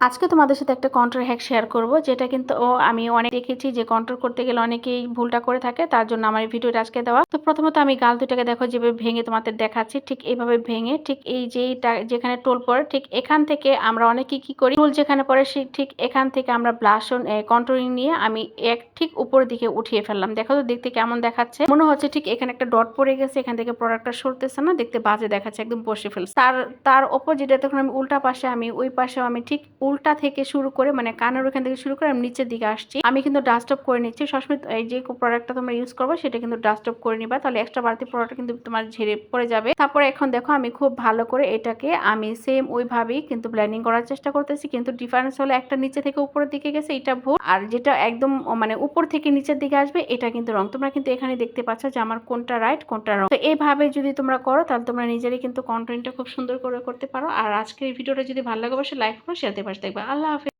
আজকে তোমাদের সাথে একটা কন্ট্রোল হ্যাক শেয়ার করব, যেটা কিন্তু ও আমি অনেক দেখেছি যে কন্ট্রোল করতে গেলে অনেকেই ভুলটা করে থাকে, তার জন্য আমার এই ভিডিওটা আজকে দেওয়া। তো প্রথমত আমি গাল দুটাকে দেখো যেভাবে ভেঙে তোমাদের দেখাচ্ছি, ঠিক এইভাবে ভেঙে, ঠিক এই যেইটা যেখানে টোল পড়ে, ঠিক এখান থেকে আমরা অনেকে কি করি টোল যেখানে পড়ে সেই ঠিক এখান থেকে আমরা ব্লাশন কন্ট্রোলিং নিয়ে আমি এক ঠিক উপর দিকে উঠিয়ে ফেললাম। দেখো তো দেখতে কেমন দেখাচ্ছে। মনে হচ্ছে ঠিক এখানে একটা ডট পড়ে গেছে, এখান থেকে প্রোডাক্টটা সরতেছে না, দেখতে বাজে দেখাচ্ছে, একদম বসে ফেলছে। তার তার ওপর যেটা তখন আমি উল্টা পাশে আমি, ওই পাশেও আমি ঠিক উল্টা থেকে শুরু করে মানে কানের ওখান থেকে শুরু করে আমি নিচের দিকে আসছি। আমি কিন্তু ডাস্ট অফ করে নিচ্ছি। সবসময় এই যে প্রোডাক্টটা তোমরা ইউজ করব, সেটা কিন্তু ডাস্ট অফ করে নিবা। তাহলে এক্সট্রা বাড়তি প্রোডাক্ট কিন্তু তোমার ঝেড়ে পড়ে যাবে। তারপরে এখন দেখো, আমি খুব ভালো করে এটাকে আমি সেম ওইভাবেই কিন্তু ব্লেন্ডিং করার চেষ্টা করতেছি। কিন্তু ডিফারেন্স হলো একটা নিচে থেকে উপরের দিকে গেছে, এটা ভুল। আর যেটা একদম মানে উপর থেকে নিচের দিকে আসবে, এটা কিন্তু রং তোমরা কিন্তু এখানে দেখতে পাচ্ছ যে আমার কোনটা রাইট কোনটা রং তো এইভাবে যদি তোমরা করো, তাহলে তোমরা নিজেরই কিন্তু কন্টেন্টটা খুব সুন্দর করে করতে পারো। আর আজকের এই ভিডিওটা যদি ভালো লাগে, অবশ্যই লাইক করো শেয়ার পাশে দেখবে আল্লাহ হাফিজ